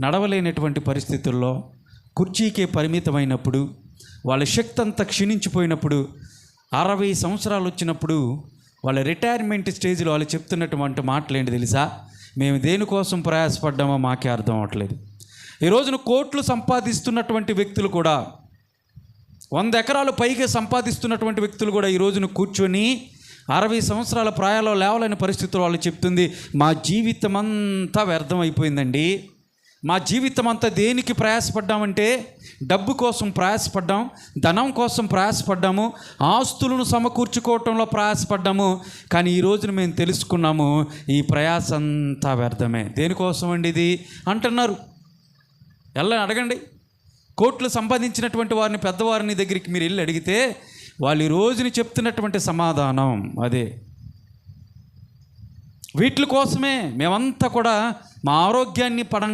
నడవలేనటువంటి పరిస్థితుల్లో కుర్చీకే పరిమితమైనప్పుడు వాళ్ళ శక్తి అంతా క్షీణించిపోయినప్పుడు అరవై సంవత్సరాలు వచ్చినప్పుడు వాళ్ళ రిటైర్మెంట్ స్టేజ్లో వాళ్ళు చెప్తున్నటువంటి మాటలు ఏంటి తెలుసా? మేము దేనికోసం ప్రయాసపడ్డామో మాకే అర్థం అవ్వట్లేదు. ఈ రోజున కోట్లు సంపాదిస్తున్నటువంటి వ్యక్తులు కూడా వంద ఎకరాలు పైగా సంపాదిస్తున్నటువంటి వ్యక్తులు కూడా ఈ రోజున కూర్చొని అరవై సంవత్సరాల ప్రాయాలో లేవలేని పరిస్థితులు వాళ్ళు చెప్తుంది మా జీవితం అంతా వ్యర్థం అయిపోయిందండి మా జీవితం అంతా దేనికి ప్రయాసపడ్డామంటే డబ్బు కోసం ప్రయాసపడ్డాం ధనం కోసం ప్రయాసపడ్డాము ఆస్తులను సమకూర్చుకోవటంలో ప్రయాసపడ్డాము. కానీ ఈ రోజున మేము తెలుసుకున్నాము ఈ ప్రయాస అంతా వ్యర్థమే. దేనికోసం అండి ఇది? అంటున్నారు. వెళ్ళని అడగండి. కోట్లు సంపాదించినటువంటి వారిని పెద్దవారిని దగ్గరికి మీరు వెళ్ళి అడిగితే వాళ్ళు ఈ రోజుని చెప్తున్నటువంటి సమాధానం అదే. వీటి కోసమే మేమంతా కూడా మా ఆరోగ్యాన్ని పడం